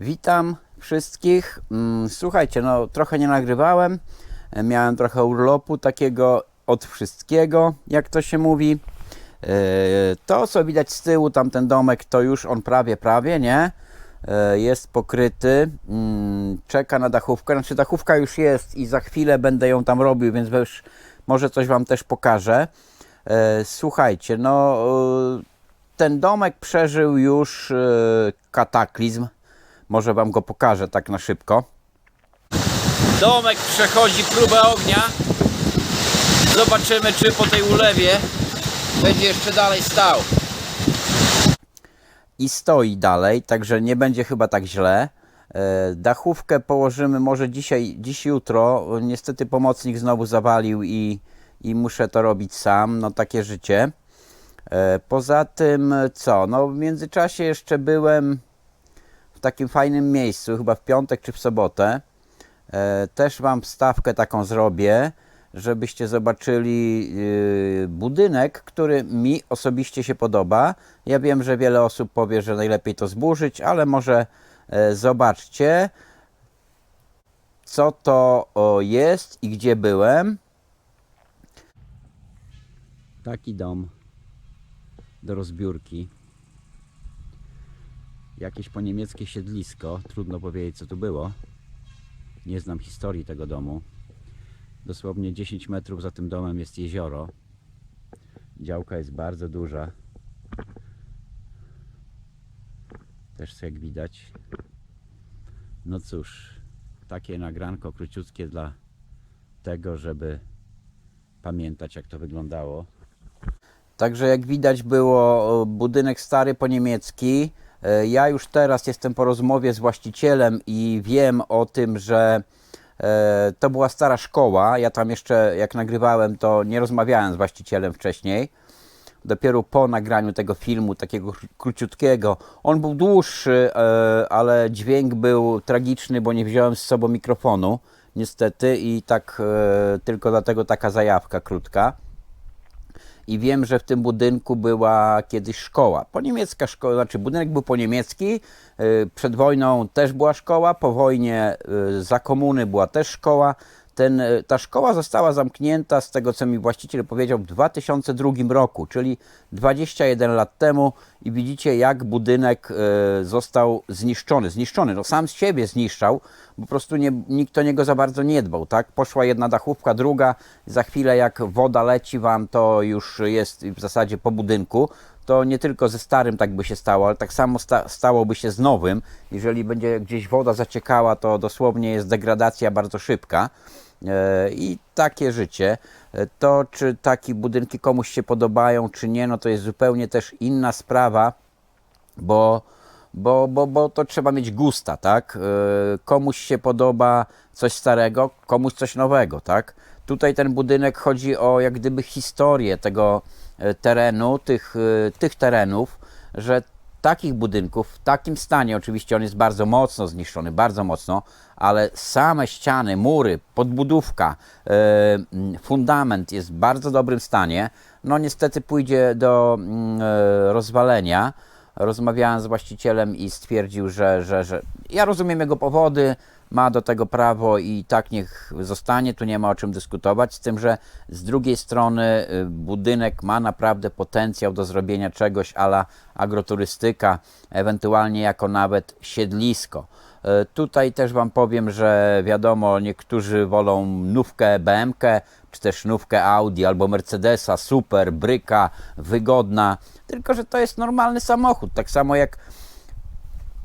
Witam wszystkich. Mm, Słuchajcie, no trochę nie nagrywałem. E, Miałem trochę urlopu takiego od wszystkiego, jak to się mówi. E, To, co widać z tyłu, tamten domek, to już on prawie, prawie, nie? E, Jest pokryty. Mm, Czeka na dachówkę. Znaczy, dachówka już jest i za chwilę będę ją tam robił, więc już może coś Wam też pokażę. Słuchajcie, no ten domek przeżył już kataklizm. Może Wam go pokażę tak na szybko. Domek przechodzi próbę ognia. Zobaczymy, czy po tej ulewie będzie jeszcze dalej stał. I stoi dalej, także nie będzie chyba tak źle. E, Dachówkę położymy może dzisiaj, dziś jutro. Niestety pomocnik znowu zawalił i, i muszę to robić sam. No takie życie. E, Poza tym co? No w międzyczasie jeszcze byłem takim fajnym miejscu, chyba w piątek czy w sobotę. E, Też Wam wstawkę taką zrobię, żebyście zobaczyli yy, budynek, który mi osobiście się podoba. Ja wiem, że wiele osób powie, że najlepiej to zburzyć, ale może e, zobaczcie, co to jest i gdzie byłem. Taki dom do rozbiórki jakieś po niemieckie siedlisko. Trudno powiedzieć, co tu było. Nie znam historii tego domu. Dosłownie 10 metrów za tym domem jest jezioro. Działka jest bardzo duża. Też jak widać. No cóż, takie nagranko króciutkie dla tego, żeby pamiętać jak to wyglądało. Także jak widać było o, budynek stary po niemiecki. E, Ja już teraz jestem po rozmowie z właścicielem i wiem o tym, że e, to była stara szkoła. Ja tam jeszcze jak nagrywałem to nie rozmawiałem z właścicielem wcześniej. Dopiero po nagraniu tego filmu, takiego kró- króciutkiego. On był dłuższy, e, ale dźwięk był tragiczny, bo nie wziąłem z sobą mikrofonu, niestety, i tak tylko dlatego taka zajawka krótka i wiem, że w tym budynku była kiedyś szkoła. Po niemiecka szkoła, znaczy budynek był po niemiecki, y, przed wojną też była szkoła, po wojnie y, za komuny była też szkoła. Ten, y, ta szkoła została zamknięta, z tego co mi właściciel powiedział, w 2002 roku, czyli 21 lat temu i widzicie jak budynek y, został zniszczony. Zniszczony, no sam z siebie zniszczał, po prostu nie, nikt o niego za bardzo nie dbał, tak? Poszła jedna dachówka, druga, za chwilę jak woda leci wam, to już jest w zasadzie po budynku. To nie tylko ze starym tak by się stało, ale tak samo sta stałoby się z nowym. Jeżeli będzie gdzieś woda zaciekała, to dosłownie jest degradacja bardzo szybka. E, I takie życie. E, To, czy takie budynki komuś się podobają, czy nie, no to jest zupełnie też inna sprawa, bo, bo, bo, bo to trzeba mieć gusta, tak? E, Komuś się podoba coś starego, komuś coś nowego, tak? Tutaj ten budynek chodzi o jak gdyby historię tego terenu, tych, tych terenów, że takich budynków w takim stanie, oczywiście on jest bardzo mocno zniszczony, bardzo mocno, ale same ściany, mury, podbudówka, e, fundament jest w bardzo dobrym stanie. No niestety pójdzie do mm, e, rozwalenia. Rozmawiałem z właścicielem i stwierdził, że, że, że ja rozumiem jego powody, ma do tego prawo i tak niech zostanie, tu nie ma o czym dyskutować, z tym, że z drugiej strony y, budynek ma naprawdę potencjał do zrobienia czegoś ala agroturystyka, ewentualnie jako nawet siedlisko. Y, Tutaj też Wam powiem, że wiadomo, niektórzy wolą nówkę BMK, czy też nówkę Audi albo Mercedesa, super, bryka, wygodna, tylko że to jest normalny samochód, tak samo jak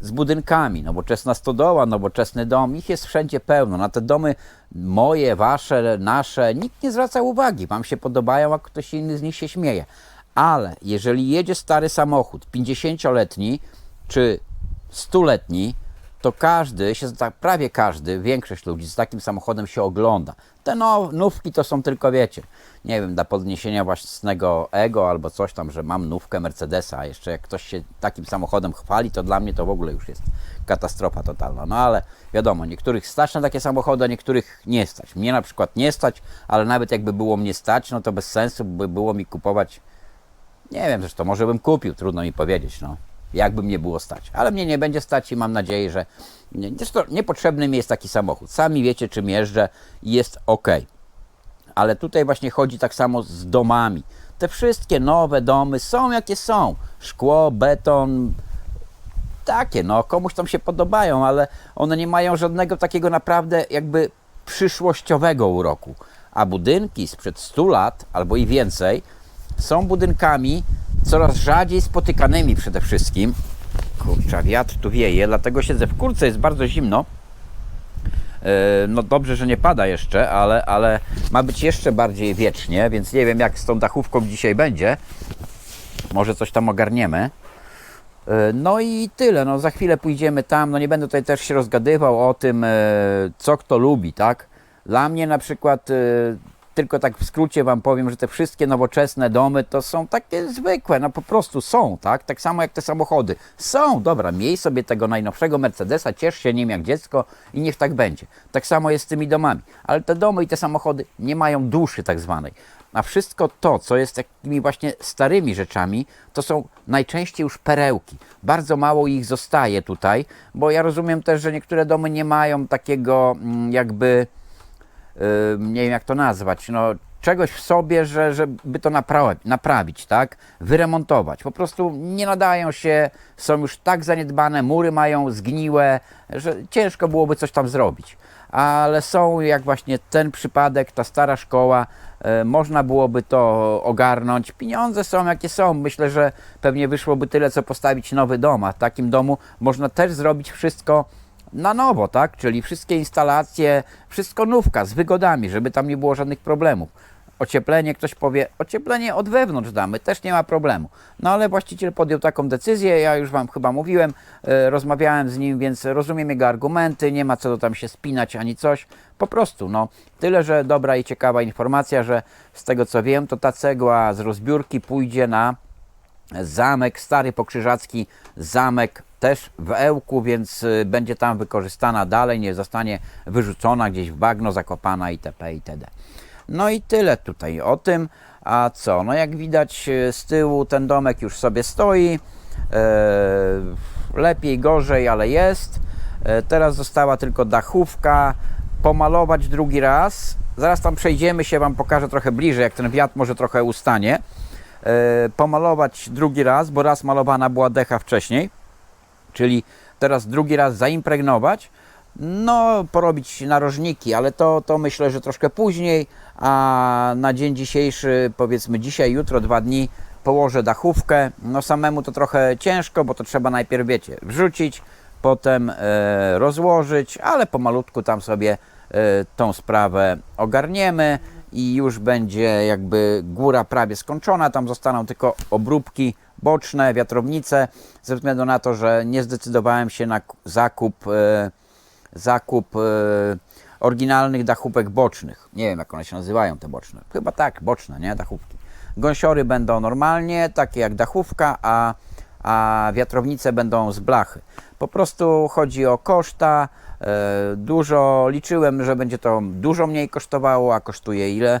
z budynkami, nowoczesna stodoła, nowoczesny dom, ich jest wszędzie pełno. Na te domy moje, wasze, nasze, nikt nie zwraca uwagi. Wam się podobają, a ktoś inny z nich się śmieje. Ale jeżeli jedzie stary samochód, 50-letni czy 100-letni, to każdy, się, prawie każdy, większość ludzi z takim samochodem się ogląda. Te no, nówki to są tylko, wiecie, nie wiem, dla podniesienia własnego ego albo coś tam, że mam nówkę Mercedesa, a jeszcze jak ktoś się takim samochodem chwali, to dla mnie to w ogóle już jest katastrofa totalna. No ale wiadomo, niektórych stać na takie samochody, a niektórych nie stać. Mnie na przykład nie stać, ale nawet jakby było mnie stać, no to bez sensu by było mi kupować, nie wiem, zresztą może bym kupił, trudno mi powiedzieć, no. Jakby mnie było stać. Ale mnie nie będzie stać i mam nadzieję, że zresztą niepotrzebny mi jest taki samochód. Sami wiecie, czym jeżdżę i jest ok. Ale tutaj właśnie chodzi tak samo z domami. Te wszystkie nowe domy są jakie są. Szkło, beton, takie, no komuś tam się podobają, ale one nie mają żadnego takiego naprawdę jakby przyszłościowego uroku. A budynki sprzed 100 lat albo i więcej są budynkami coraz rzadziej spotykanymi przede wszystkim. Kurczę, wiatr tu wieje, dlatego siedzę w kurce, jest bardzo zimno. E, No dobrze, że nie pada jeszcze, ale, ale ma być jeszcze bardziej wiecznie, więc nie wiem jak z tą dachówką dzisiaj będzie. Może coś tam ogarniemy. E, No i tyle, no za chwilę pójdziemy tam, no nie będę tutaj też się rozgadywał o tym, e, co kto lubi, tak? Dla mnie na przykład, tylko tak w skrócie Wam powiem, że te wszystkie nowoczesne domy to są takie zwykłe, no po prostu są, tak? Tak samo jak te samochody. Są, dobra, miej sobie tego najnowszego Mercedesa, ciesz się nim jak dziecko i niech tak będzie. Tak samo jest z tymi domami. Ale te domy i te samochody nie mają duszy tak zwanej. A wszystko to, co jest takimi właśnie starymi rzeczami, to są najczęściej już perełki. Bardzo mało ich zostaje tutaj, bo ja rozumiem też, że niektóre domy nie mają takiego mm, jakby, nie wiem jak to nazwać, no czegoś w sobie, że, żeby to naprawi- naprawić, tak? Wyremontować. Po prostu nie nadają się, są już tak zaniedbane, mury mają zgniłe, że ciężko byłoby coś tam zrobić. Ale są jak właśnie ten przypadek, ta stara szkoła, e, można byłoby to ogarnąć. Pieniądze są jakie są. Myślę, że pewnie wyszłoby tyle, co postawić nowy dom. A w takim domu można też zrobić wszystko na nowo, tak? Czyli wszystkie instalacje, wszystko nówka z wygodami, żeby tam nie było żadnych problemów. Ocieplenie, ktoś powie, ocieplenie od wewnątrz damy, też nie ma problemu. No ale właściciel podjął taką decyzję, ja już Wam chyba mówiłem, e, rozmawiałem z nim, więc rozumiem jego argumenty, nie ma co do tam się spinać ani coś. Po prostu, no, tyle, że dobra i ciekawa informacja, że z tego co wiem, to ta cegła z rozbiórki pójdzie na zamek, stary pokrzyżacki zamek też w Ełku, więc y, będzie tam wykorzystana dalej, nie zostanie wyrzucona gdzieś w bagno, zakopana itp. itd. No i tyle tutaj o tym. A co? No jak widać y, z tyłu ten domek już sobie stoi. E, lepiej, gorzej, ale jest. E, teraz została tylko dachówka. Pomalować drugi raz. Zaraz tam przejdziemy się, Wam pokażę trochę bliżej, jak ten wiatr może trochę ustanie. E, pomalować drugi raz, bo raz malowana była decha wcześniej czyli teraz drugi raz zaimpregnować, no porobić narożniki, ale to, to myślę, że troszkę później, a na dzień dzisiejszy, powiedzmy dzisiaj, jutro, dwa dni położę dachówkę, no samemu to trochę ciężko, bo to trzeba najpierw, wiecie, wrzucić, potem e, rozłożyć, ale pomalutku tam sobie e, tą sprawę ogarniemy i już będzie jakby góra prawie skończona, tam zostaną tylko obróbki boczne, wiatrownice, ze względu na to, że nie zdecydowałem się na zakup, e, zakup e, oryginalnych dachówek bocznych. Nie wiem, jak one się nazywają, te boczne. Chyba tak, boczne, nie? Dachówki. Gąsiory będą normalnie, takie jak dachówka, a, a wiatrownice będą z blachy. Po prostu chodzi o koszta. E, dużo liczyłem, że będzie to dużo mniej kosztowało, a kosztuje ile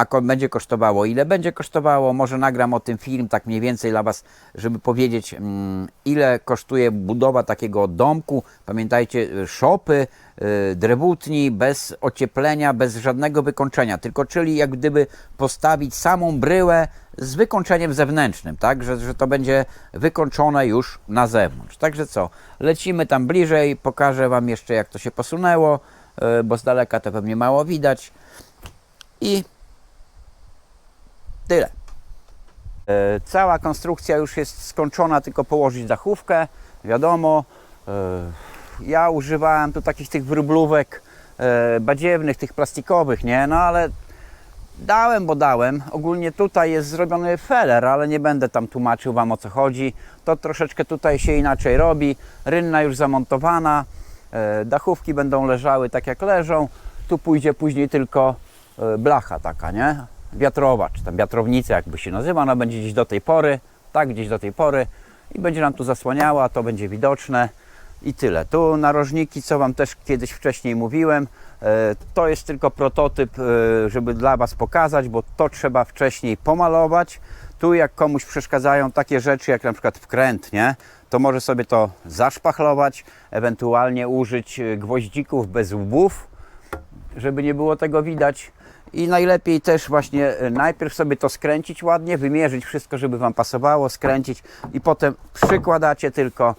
a będzie kosztowało, ile będzie kosztowało. Może nagram o tym film, tak mniej więcej dla Was, żeby powiedzieć, mm, ile kosztuje budowa takiego domku. Pamiętajcie, szopy, y, drewutni, bez ocieplenia, bez żadnego wykończenia, tylko czyli jak gdyby postawić samą bryłę z wykończeniem zewnętrznym, tak, że, że to będzie wykończone już na zewnątrz. Także co, lecimy tam bliżej, pokażę Wam jeszcze jak to się posunęło, y, bo z daleka to pewnie mało widać. I tyle. E, Cała konstrukcja już jest skończona, tylko położyć dachówkę. Wiadomo, e, ja używałem tu takich tych wróblówek e, badziewnych, tych plastikowych, nie? No ale dałem, bo dałem. Ogólnie tutaj jest zrobiony feller, ale nie będę tam tłumaczył Wam o co chodzi. To troszeczkę tutaj się inaczej robi. Rynna już zamontowana. E, Dachówki będą leżały tak jak leżą. Tu pójdzie później tylko e, blacha taka, nie? Wiatrowa, czy tam wiatrownica, jakby się nazywa. Ona będzie gdzieś do tej pory, tak, gdzieś do tej pory i będzie nam tu zasłaniała, to będzie widoczne. I tyle. Tu narożniki, co Wam też kiedyś wcześniej mówiłem, to jest tylko prototyp, e, żeby dla Was pokazać, bo to trzeba wcześniej pomalować. Tu jak komuś przeszkadzają takie rzeczy jak na przykład wkręt, nie? to może sobie to zaszpachlować, ewentualnie użyć e, gwoździków bez łbów, żeby nie było tego widać. I najlepiej też właśnie e, najpierw sobie to skręcić ładnie, wymierzyć wszystko, żeby Wam pasowało, skręcić i potem przykładacie tylko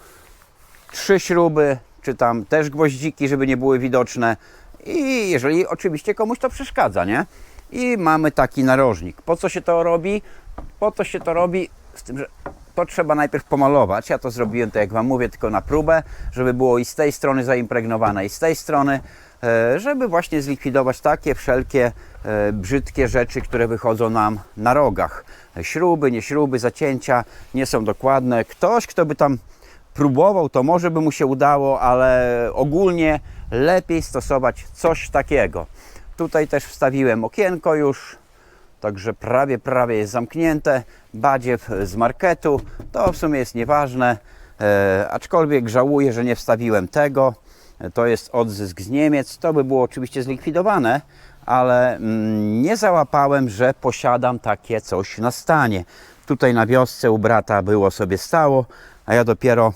trzy śruby, czy tam też gwoździki, żeby nie były widoczne. I jeżeli oczywiście komuś to przeszkadza, nie? I mamy taki narożnik. Po co się to robi? Po to się to robi z tym, że to trzeba najpierw pomalować. Ja to zrobiłem, tak jak Wam mówię, tylko na próbę, żeby było i z tej strony zaimpregnowane, i z tej strony, e, żeby właśnie zlikwidować takie wszelkie e, brzydkie rzeczy, które wychodzą nam na rogach. Śruby, nie śruby, zacięcia nie są dokładne. Ktoś, kto by tam próbował, to może by mu się udało, ale ogólnie lepiej stosować coś takiego. Tutaj też wstawiłem okienko już, także prawie, prawie jest zamknięte. Badziew z marketu, to w sumie jest nieważne, e, aczkolwiek żałuję, że nie wstawiłem tego. To jest odzysk z Niemiec, to by było oczywiście zlikwidowane, ale mm, nie załapałem, że posiadam takie coś na stanie. Tutaj na wiosce u brata było sobie stało, a ja dopiero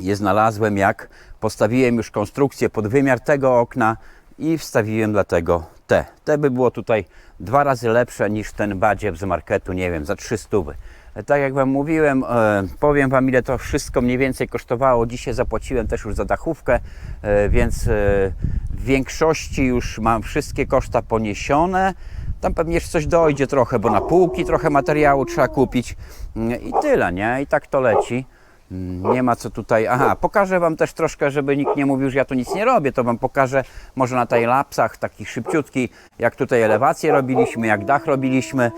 je znalazłem, jak postawiłem już konstrukcję pod wymiar tego okna i wstawiłem dlatego te. Te by było tutaj dwa razy lepsze niż ten badziew z marketu, nie wiem, za 300. Tak jak Wam mówiłem, e, powiem Wam ile to wszystko mniej więcej kosztowało. Dzisiaj zapłaciłem też już za dachówkę, e, więc e, w większości już mam wszystkie koszta poniesione. Tam pewnie jeszcze coś dojdzie trochę, bo na półki trochę materiału trzeba kupić Mm, i tyle, nie? I tak to leci. Nie ma co tutaj. Aha, pokażę Wam też troszkę, żeby nikt nie mówił, że ja tu nic nie robię. To Wam pokażę może na tej lapsach takich szybciutki, jak tutaj elewację robiliśmy, jak dach robiliśmy.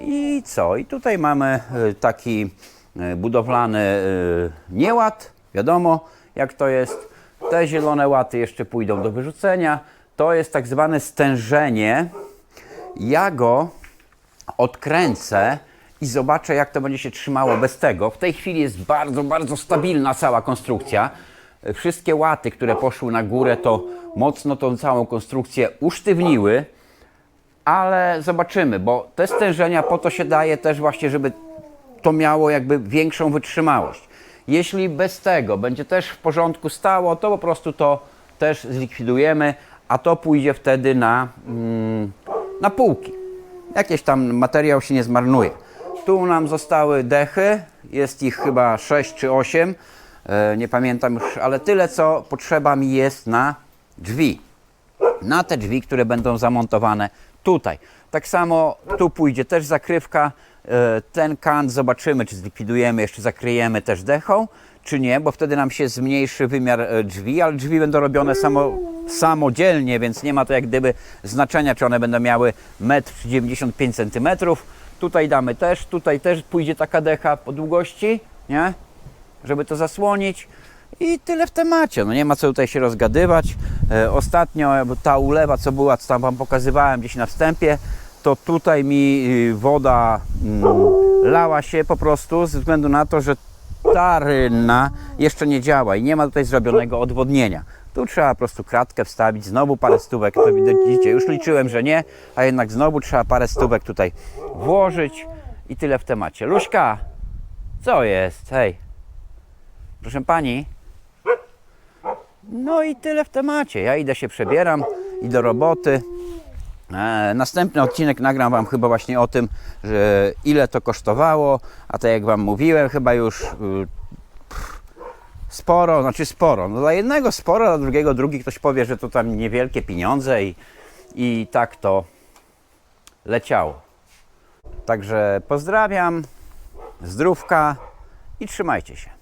I co? I tutaj mamy e, taki e, budowlany e, nieład. Wiadomo, jak to jest. Te zielone łaty jeszcze pójdą do wyrzucenia. To jest tak zwane stężenie. Ja go odkręcę i zobaczę, jak to będzie się trzymało bez tego. W tej chwili jest bardzo, bardzo stabilna cała konstrukcja. E, Wszystkie łaty, które poszły na górę, to mocno tą całą konstrukcję usztywniły ale zobaczymy, bo te stężenia po to się daje też właśnie, żeby to miało jakby większą wytrzymałość. Jeśli bez tego będzie też w porządku stało, to po prostu to też zlikwidujemy, a to pójdzie wtedy na, mm, na półki. Jakieś tam materiał się nie zmarnuje. Tu nam zostały dechy, jest ich chyba 6 czy 8, e, nie pamiętam już, ale tyle co potrzeba mi jest na drzwi na te drzwi, które będą zamontowane tutaj. Tak samo tu pójdzie też zakrywka. E, Ten kant zobaczymy, czy zlikwidujemy, jeszcze zakryjemy też dechą, czy nie, bo wtedy nam się zmniejszy wymiar e, drzwi, ale drzwi będą robione samo, samodzielnie, więc nie ma to jak gdyby znaczenia, czy one będą miały 1,95 cm. Tutaj damy też, tutaj też pójdzie taka decha po długości, nie? żeby to zasłonić. I tyle w temacie. No nie ma co tutaj się rozgadywać. E, ostatnio ta ulewa, co była, co tam Wam pokazywałem gdzieś na wstępie, to tutaj mi y, woda mm, lała się po prostu ze względu na to, że ta rynna jeszcze nie działa i nie ma tutaj zrobionego odwodnienia. Tu trzeba po prostu kratkę wstawić, znowu parę stówek, to widzicie, już liczyłem, że nie, a jednak znowu trzeba parę stówek tutaj włożyć i tyle w temacie. Luśka, co jest? Hej. Proszę pani. No i tyle w temacie. Ja idę się przebieram i do roboty. E, następny odcinek nagram Wam chyba właśnie o tym, że ile to kosztowało, a tak jak Wam mówiłem, chyba już y, sporo, znaczy sporo. No dla jednego sporo, dla drugiego drugi ktoś powie, że to tam niewielkie pieniądze i, i tak to leciało. Także pozdrawiam, zdrówka i trzymajcie się.